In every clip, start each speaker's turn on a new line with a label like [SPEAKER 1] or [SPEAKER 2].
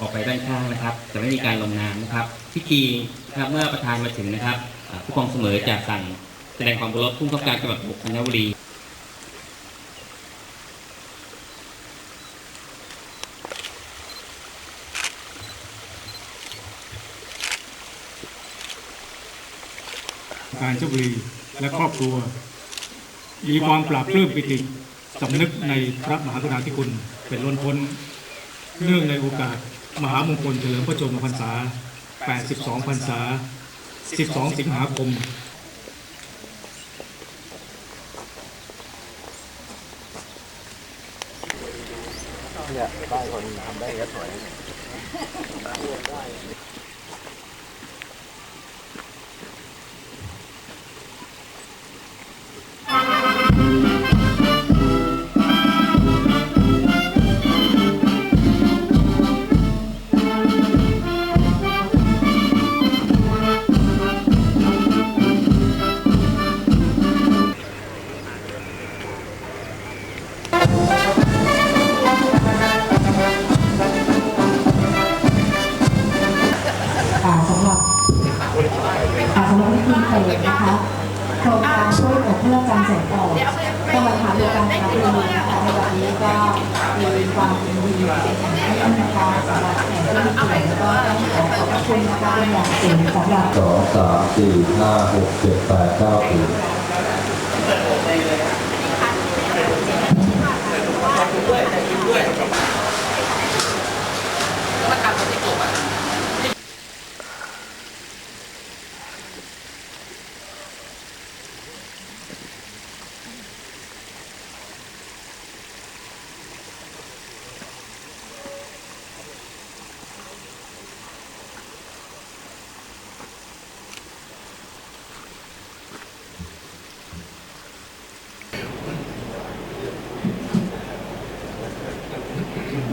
[SPEAKER 1] ออกไปด้านข้างนะครับ จะไม่มีการลงนามนะครับพิธีนะครับเมื่อประธานมาถึงนะครับผู้กองเสมอจะสั่งแสดงความเคารพผู้กำกับการจังหวัดบุกาญบุรี
[SPEAKER 2] การเจ้าบุรีและครอบครัว มีความปราบปลื้มปิติสำนึกในพระมหากรุณาธิคุณเป็นล้นพ้น เนื่องในโอกาส มหามงคลเฉลิมพระชนมพรรษา 82 พรรษา 12 สิงหาคม
[SPEAKER 3] เนี่ยได้คนทำได้ก็สวย
[SPEAKER 4] รับวิธีเปิดนะคะโครงการช่วยเหลือเพื่อการส่งออกก็มาทำด้วยกันนะคะนะคะในวันนี้ก็มีความยินดีเป็นอย่างยิ่งนะคะสำหรับแขกผู้มีเกียรติแล้วก็ต้องขอขอบพระคุณนะคะเป็นอย่างสูงสำหรับ
[SPEAKER 5] สองสามสี่ห้าหกเจ็ดแปดเก้าสิบ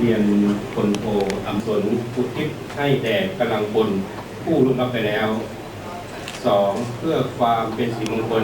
[SPEAKER 6] เรียนพลโทอำสนอุทิศให้แด่กำลังพลผู้รุ่นรับไปแล้ว 2. เพื่อความเป็นสิริมงคล